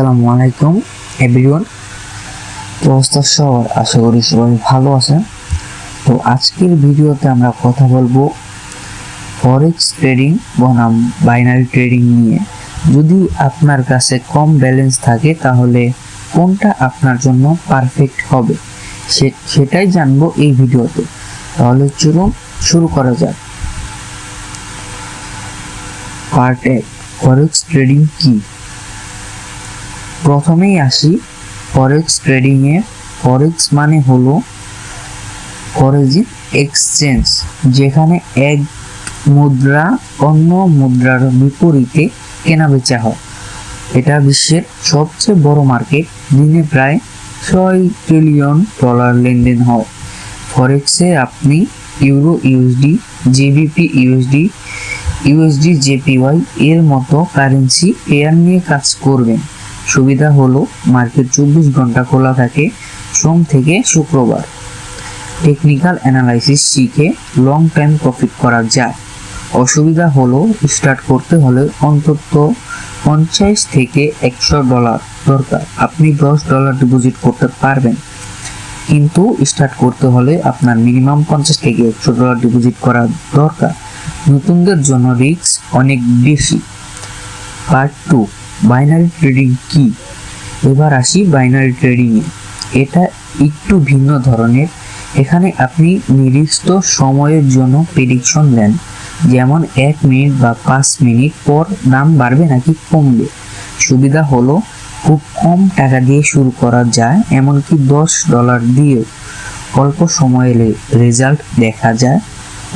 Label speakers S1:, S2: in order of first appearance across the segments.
S1: আসসালামু আলাইকুম এভরিওয়ান অবস্থা সবার, আশা করি সবাই ভালো আছেন। তো আজকের ভিডিওতে আমরা কথা বলব ফরেক্স ট্রেডিং বনাম বাইনারি ট্রেডিং নিয়ে। যদি আপনার কাছে কম ব্যালেন্স থাকে, তাহলে কোনটা আপনার জন্য পারফেক্ট হবে? সেটাই জানব এই ভিডিওতে। তাহলে চলুন শুরু করা যাক। পার্ট এক ফরেক্স ট্রেডিং কি? প্রথমেই আসি ফরেক্স ট্রেডিং এ। ফরেক্স মানে হলো ফরেজিং এক্সচেঞ্জ যেখানে এক মুদ্রা অন্য মুদ্রার বিপরীতে কেনা বেচা হয়। এটা বিশ্বের সবচেয়ে বড় মার্কেট, দিনে প্রায় ছয় ট্রিলিয়ন ডলার লেনদেন হয়। ফরেক্সে আপনি euro USD GBP USD USD JPY এর মতো কারেন্সি পেয়ার নিয়ে কাজ করবেন। সুবিধা হলো মার্কেট চব্বিশ ঘণ্টা খোলা থাকে সোম থেকে শুক্রবার। টেকনিক্যাল অ্যানালাইসিস শিখে লং টাইম প্রফিট করা যায়। অসুবিধা হলো স্টার্ট করতে হলে অন্তত পঞ্চাশ থেকে একশো ডলার দরকার। আপনি দশ ডলার ডিপোজিট করতে পারবেন। কিন্তু স্টার্ট করতে হলে আপনার মিনিমাম পঞ্চাশ থেকে একশো ডলার ডিপোজিট করা দরকার। নতুনদের জন্য রিস্ক অনেক বেশি। পার্ট টু বাইনারি ট্রেডিং কি? এবার আসি বাইনারি ট্রেডিংয়ে এটা একটু ভিন্ন ধরনের। এখানে আপনি নির্দিষ্ট সময়ের জন্য প্রেডিকশন দেন যেমন এক মিনিট বা পাঁচ মিনিট পর দাম বাড়বে নাকি কমবে। সুবিধা হলো খুব কম টাকা দিয়ে শুরু করা যায়, এমনকি দশ ডলার দিয়েও। অল্প সময়ে রেজাল্ট দেখা যায়।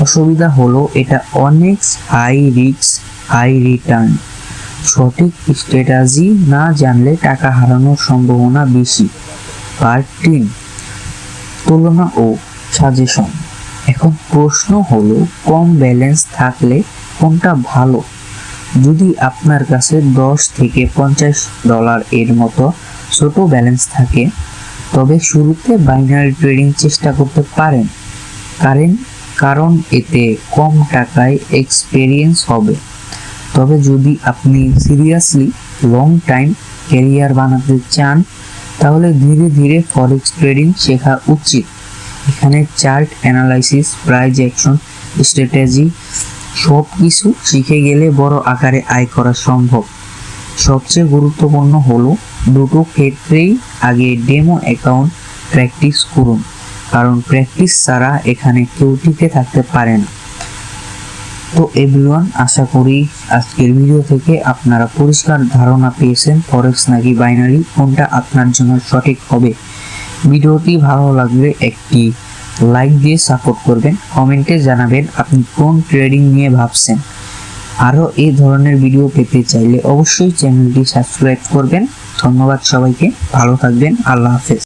S1: অসুবিধা হলো এটা অনেক হাই রিস্ক হাই রিটার্ন সঠিক স্ট্র্যাটাজি না জানলে টাকা হারানোর সম্ভাবনা বেশি। পার্ট তিন, তুলনা ও সাজেশন। এখন প্রশ্ন হলো, কম ব্যালেন্স থাকলে কোনটা ভালো? যদি আপনার কাছে দশ থেকে পঞ্চাশ ডলার এর মতো ছোট ব্যালেন্স থাকে, তবে শুরুতে বাইনারি ট্রেডিং চেষ্টা করতে পারেন। কারণ কারণ এতে কম টাকায় এক্সপেরিয়েন্স হবে। তবে যদি আপনি সিরিয়াসলি লং টাইম ক্যারিয়ার বানাতে চান, তাহলে ধীরে ধীরে ফরেক্স ট্রেডিং শেখা উচিত। এখানে chart analysis price action strategy সব কিছু শিখে গেলে বড় আকারে আয় করা সম্ভব। সবচেয়ে গুরুত্বপূর্ণ হলো দুটো ক্ষেত্রেই আগে ডেমো অ্যাকাউন্ট প্র্যাকটিস করুন, কারণ প্র্যাকটিস ছাড়া এখানে কেউ টিকে থাকতে পারে না। তো এভরিওয়ান আশা করি আজকের ভিডিও থেকে আপনারা পরিষ্কার ধারণা পেয়েছেন ফরেক্স নাকি বাইনারি কোনটা আপনার জন্য সঠিক হবে। ভিডিওটি ভালো লাগলে একটি লাইক দিয়ে সাপোর্ট করবেন কমেন্টে জানাবেন আপনি কোন ট্রেডিং নিয়ে ভাবছেন। আরও এই ধরনের ভিডিও পেতে চাইলে অবশ্যই চ্যানেলটি সাবস্ক্রাইব করবেন। ধন্যবাদ সবাইকে, ভালো থাকবেন, আল্লাহ হাফেজ।